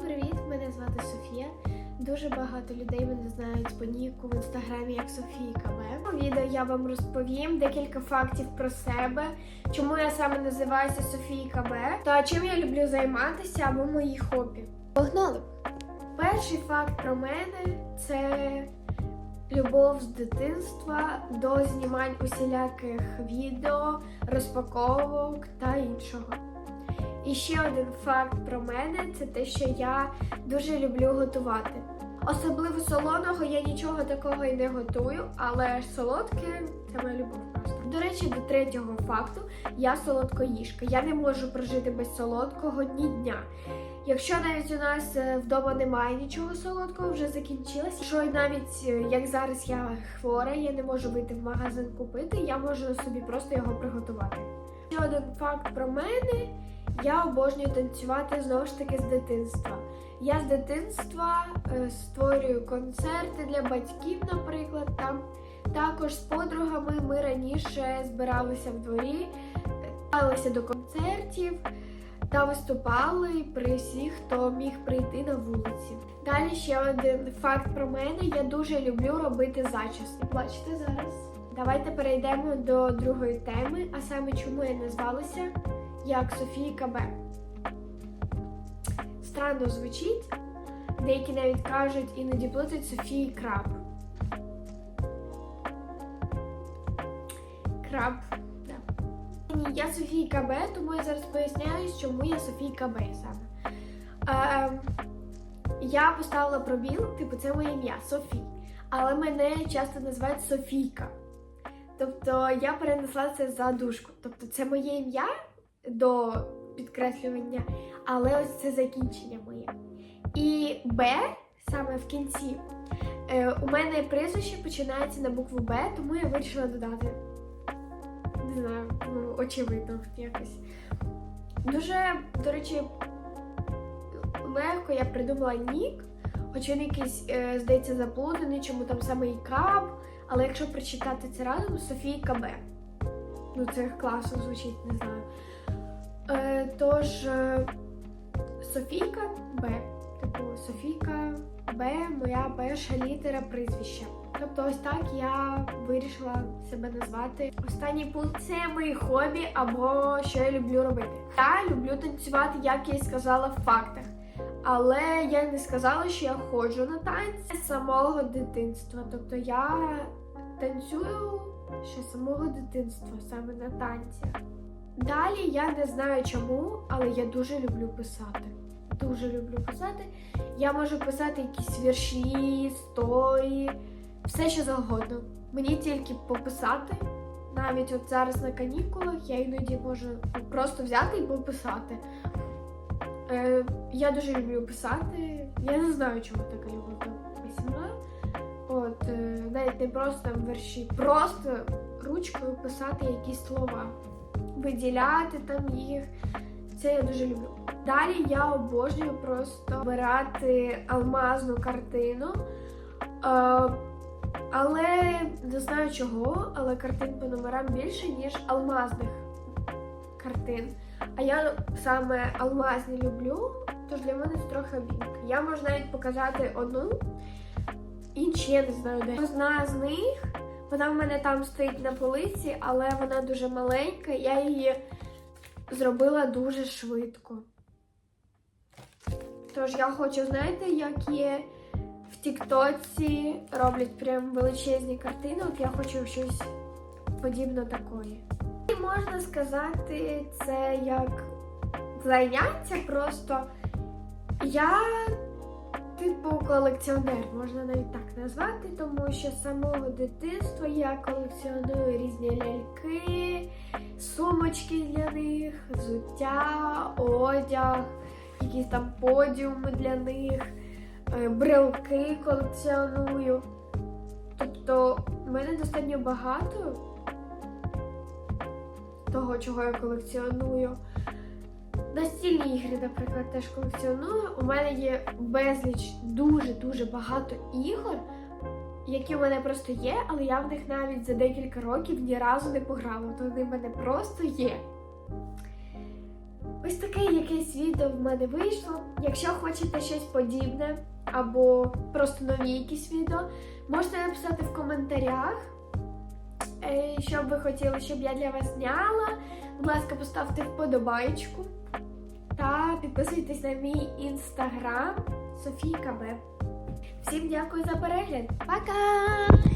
привіт! Мене звати Софія. Дуже багато людей мене знають по ніку в інстаграмі як Софія КБ. У відео я вам розповім декілька фактів про себе, чому я саме називаюся Софія КБ та чим я люблю займатися або мої хобі. Погнали! Перший факт про мене це любов з дитинства до знімань усіляких відео, розпаковок та іншого. І ще один факт про мене це те, що я дуже люблю готувати. Особливо солоного я нічого такого і не готую, але солодке це моя любов просто. До речі, до третього факту я солодкоїжка. Я не можу прожити без солодкого ні дня. Якщо навіть у нас е, вдома немає нічого солодкого, вже закінчилось. Що навіть е, як зараз я хвора, я не можу вийти в магазин купити, я можу собі просто його приготувати. Ще один факт про мене. Я обожнюю танцювати знову ж таки з дитинства. Я з дитинства е, створюю концерти для батьків, наприклад. Там також з подругами ми раніше збиралися в дворі, збиралися до концертів та виступали при всіх, хто міг прийти на вулиці. Далі ще один факт про мене: я дуже люблю робити зачіски. Бачите зараз. Давайте перейдемо до другої теми, а саме чому я назвалася як Софія КБ. Странно звучить. Деякі навіть кажуть, іноді плутають Софії Краб. Краб, да. Я Софія КБ, тому я зараз поясняю, чому я Софія КБ саме. Е, я поставила пробіл, типу, це моє ім'я Софі. Але мене часто називають Софійка. Тобто я перенесла це за дужку. Тобто це моє ім'я до підкреслювання, але ось це закінчення моє. І Б саме в кінці. Е, у мене прізвище починається на букву Б, тому я вирішила додати. Не знаю, ну, очевидно якось. Дуже, до речі, легко я придумала нік, хоч він якийсь, е, здається, заплутаний, чому там саме і краб. Але якщо прочитати це разом, Софія КБ. Ну, це класно звучить, не знаю. Е, тож, е, Софійка Б. Типу, Софійка Б, моя перша літера прізвища. Тобто, ось так я вирішила себе назвати. Останній пункт це мої хобі або що я люблю робити. Я люблю танцювати, як я і сказала в фактах. Але я не сказала, що я ходжу на танці з самого дитинства. Тобто я танцюю ще з самого дитинства, саме на танцях. Далі я не знаю чому, але я дуже люблю писати. Дуже люблю писати. Я можу писати якісь вірші, історії, все що завгодно. Мені тільки пописати. Навіть от зараз на канікулах я іноді можу просто взяти і пописати. Е, я дуже люблю писати. Я не знаю, чому така любов до письма. От, е, навіть не просто там вірші, просто ручкою писати якісь слова виділяти там їх. Це я дуже люблю. Далі я обожнюю просто обирати алмазну картину. Е, але не знаю чого, але картин по номерам більше, ніж алмазних картин. А я саме алмазні люблю, тож для мене це трохи обідно. Я можу навіть показати одну, інші я не знаю де. Одна з них. Вона в мене там стоїть на полиці, але вона дуже маленька, я її зробила дуже швидко. Тож я хочу, знаєте, як є в Тіктоці роблять прям величезні картини, от я хочу щось подібне такої. І можна сказати, це як заняття просто. Я Типу колекціонер, можна навіть так назвати, тому що з самого дитинства я колекціоную різні ляльки, сумочки для них, взуття, одяг, якісь там подіуми для них, е, брелки колекціоную. Тобто в мене достатньо багато того, чого я колекціоную. Настільні ігри, наприклад, теж колекціоную. У мене є безліч дуже-дуже багато ігор, які у мене просто є, але я в них навіть за декілька років ні разу не пограла. То вони в мене просто є. Ось таке якесь відео в мене вийшло. Якщо хочете щось подібне або просто нові якісь відео, можете написати в коментарях, що б ви хотіли, щоб я для вас зняла. Будь ласка, поставте вподобайку та підписуйтесь на мій інстаграм Софійка Б. Всім дякую за перегляд. Пока!